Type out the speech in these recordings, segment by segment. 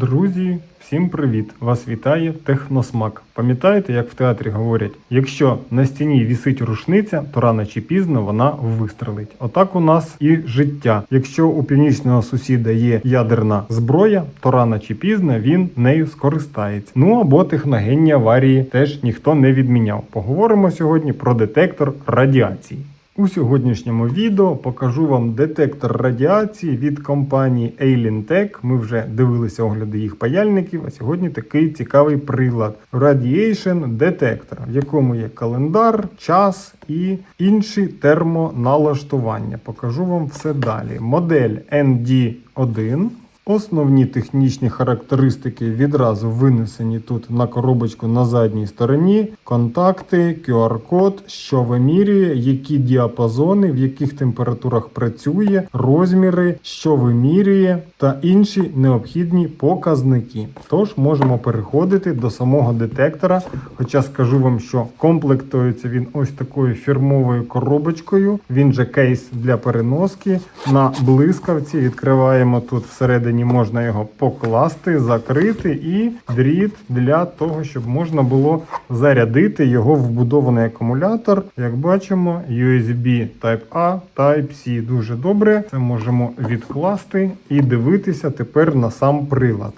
Друзі, всім привіт! Вас вітає Техносмак. Пам'ятаєте, як в театрі говорять, якщо на стіні вісить рушниця, то рано чи пізно вона вистрелить. Отак у нас і життя. Якщо у північного сусіда є ядерна зброя, то рано чи пізно він нею скористається. Ну або техногенні аварії теж ніхто не відміняв. Поговоримо сьогодні про детектор радіації. У сьогоднішньому відео покажу вам детектор радіації від компанії Alien Ми вже дивилися огляди їх паяльників, а сьогодні такий цікавий прилад Radiation Detector, в якому є календар, час і інші термоналаштування. Покажу вам все далі. Модель ND1. Основні технічні характеристики відразу винесені тут на коробочку на задній стороні. Контакти, QR-код, що вимірює, які діапазони, в яких температурах працює, розміри, що вимірює та інші необхідні показники. Тож можемо переходити до самого детектора. Хоча скажу вам, що комплектується він ось такою фірмовою коробочкою. Він же кейс для переноски. На блискавці відкриваємо тут всередині можна його покласти, закрити і дріт для того, щоб можна було зарядити його вбудований акумулятор. Як бачимо, USB Type-A, Type-C. Дуже добре. Це можемо відкласти і дивитися тепер на сам прилад.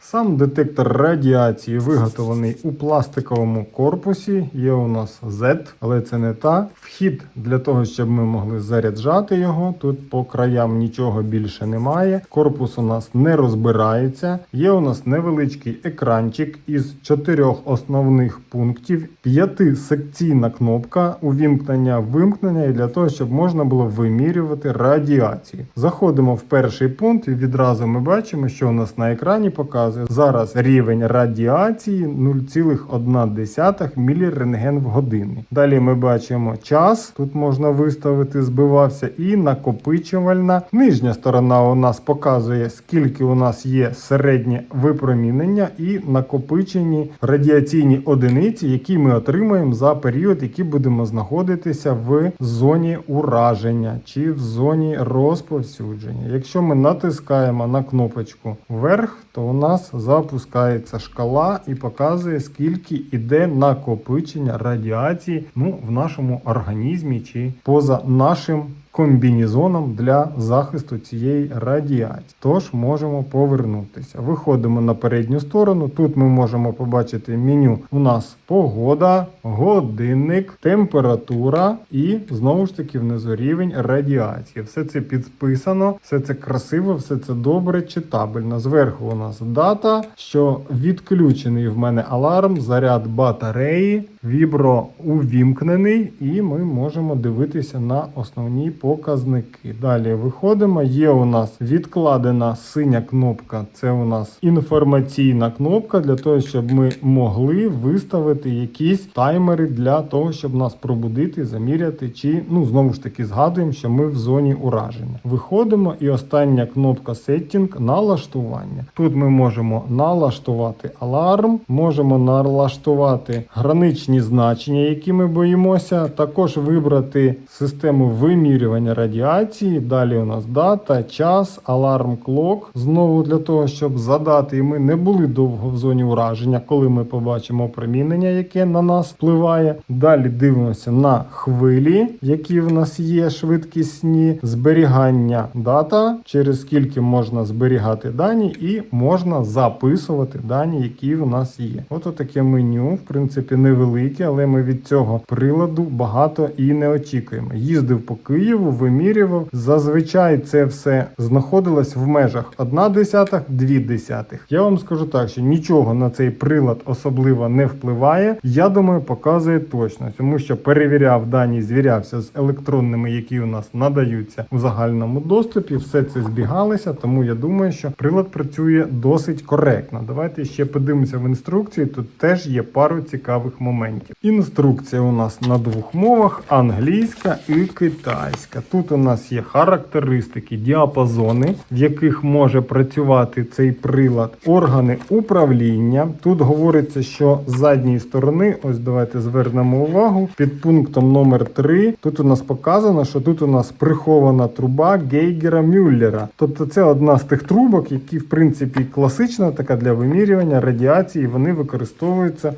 Сам детектор радіації виготовлений у пластиковому корпусі. Є у нас Z, але це не та. Вхід для того, щоб ми могли заряджати його. Тут по краям нічого більше немає. Корпус у нас не розбирається. Є у нас невеличкий екранчик із чотирьох основних пунктів, п'ятисекційна кнопка увімкнення вимкнення і для того, щоб можна було вимірювати радіацію. Заходимо в перший пункт і відразу ми бачимо, що у нас на екрані показує зараз рівень радіації 0,1 мілірентген в годину. Далі ми бачимо час. Тут можна виставити, збивався, і накопичувальна. Нижня сторона у нас показує, скільки у нас є середнє випромінення і накопичені радіаційні одиниці, які ми отримаємо за період, який будемо знаходитися в зоні ураження чи в зоні розповсюдження. Якщо ми натискаємо на кнопочку вверх, то у нас запускається шкала і показує, скільки іде накопичення радіації ну, в нашому організмі чи поза нашим комбінізоном для захисту цієї радіації. Тож можемо повернутися. Виходимо на передню сторону. Тут ми можемо побачити меню. У нас погода, годинник, температура і знову ж таки внизу рівень радіації. Все це підписано, все це красиво, все це добре, читабельно. Зверху у нас дата, що відключений в мене аларм, заряд батареї, вібро увімкнений, і ми можемо дивитися на основні показники. Далі виходимо. Є у нас відкладена синя кнопка. Це у нас інформаційна кнопка для того, щоб ми могли виставити якісь таймери для того, щоб нас пробудити, заміряти, чи ну знову ж таки згадуємо, що ми в зоні ураження. Виходимо, і остання кнопка Setting налаштування. Тут ми можемо налаштувати аларм, можемо налаштувати граничні значення, які ми боїмося. Також вибрати систему вимірювання радіації. Далі у нас дата, час, аларм клок. Знову для того, щоб задати, і ми не були довго в зоні ураження, коли ми побачимо опромінення, яке на нас впливає. Далі дивимося на хвилі, які в нас є швидкісні, зберігання дата, через скільки можна зберігати дані, і можна записувати дані, які в нас є. От таке меню, в принципі, невелике, але ми від цього приладу багато і не очікуємо. Їздив по Києву, вимірював. Зазвичай це все знаходилось в межах 1 десятих, 2 десятих. Я вам скажу так, що нічого на цей прилад особливо не впливає. Я думаю, показує точно, тому що перевіряв дані, звірявся з електронними, які у нас надаються у загальному доступі. Все це збігалося, тому я думаю, що прилад працює досить коректно. Давайте ще подивимося в інструкції. Тут теж є пару цікавих моментів. Елементів. Інструкція у нас на двох мовах: англійська і китайська. Тут у нас є характеристики, діапазони, в яких може працювати цей прилад, органи управління. Тут говориться, що з задньої сторони, ось давайте звернемо увагу, під пунктом номер 3 Тут у нас показано, що тут у нас прихована труба Гейгера Мюллера. Тобто це одна з тих трубок, які в принципі класична така для вимірювання радіації. Вони використовуються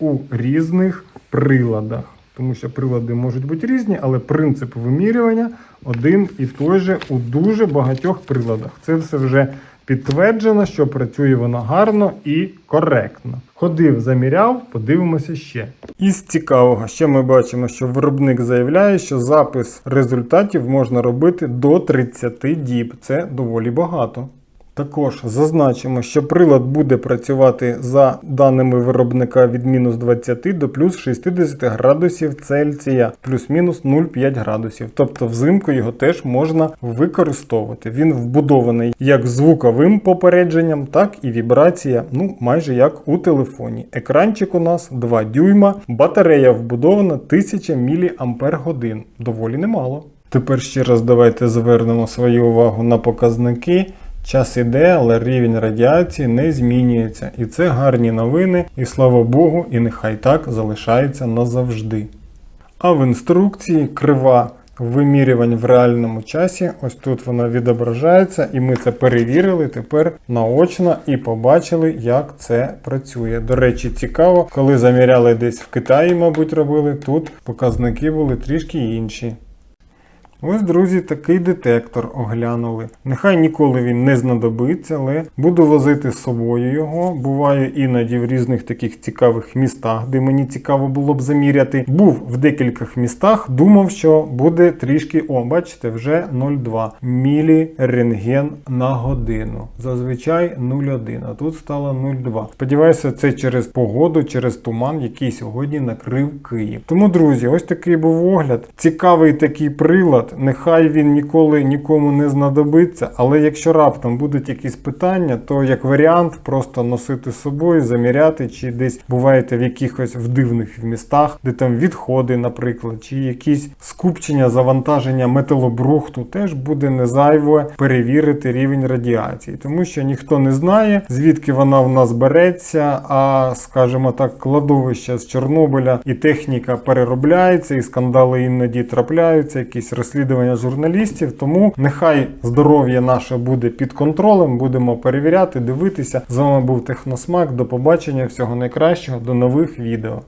у різних приладах. Тому що прилади можуть бути різні, але принцип вимірювання один і той же у дуже багатьох приладах. Це все вже підтверджено, що працює воно гарно і коректно. Ходив, заміряв, подивимося ще. Із цікавого, ще ми бачимо, що виробник заявляє, що запис результатів можна робити до 30 діб. Це доволі багато. Також зазначимо, що прилад буде працювати за даними виробника від мінус 20 до плюс 60 градусів Цельсія, плюс-мінус 0,5 градусів. Тобто взимку його теж можна використовувати. Він вбудований як звуковим попередженням, так і вібрація, ну майже як у телефоні. Екранчик у нас 2 дюйма, батарея вбудована 1000 мАч. Доволі немало. Тепер ще раз давайте звернемо свою увагу на показники. Час іде, але рівень радіації не змінюється. І це гарні новини, і слава Богу, і нехай так залишається назавжди. А в інструкції крива вимірювань в реальному часі. Ось тут вона відображається, і ми це перевірили тепер наочно і побачили, як це працює. До речі, цікаво, коли заміряли десь в Китаї, мабуть, робили, тут показники були трішки інші. Ось, друзі, такий детектор оглянули. Нехай ніколи він не знадобиться, але буду возити з собою його. Буваю іноді в різних таких цікавих містах, де мені цікаво було б заміряти. Був в декількох містах, думав, що буде трішки, о, бачите, вже 0,2 мілі рентген на годину. Зазвичай 0,1, а тут стало 0,2. Сподіваюся, це через погоду, через туман, який сьогодні накрив Київ. Тому, друзі, ось такий був огляд. Цікавий такий прилад. Нехай він ніколи нікому не знадобиться, але якщо раптом будуть якісь питання, то як варіант просто носити з собою, заміряти, чи десь буваєте в якихось в дивних містах, де там відходи, наприклад, чи якісь скупчення завантаження металобрухту, теж буде не зайве перевірити рівень радіації, тому що ніхто не знає, звідки вона в нас береться. А скажімо так, кладовище з Чорнобиля і техніка переробляється, і скандали іноді трапляються, якісь розслідування журналістів. Тому нехай здоров'я наше буде під контролем. Будемо перевіряти, дивитися. З вами був Техносмак. До побачення, всього найкращого, до нових відео.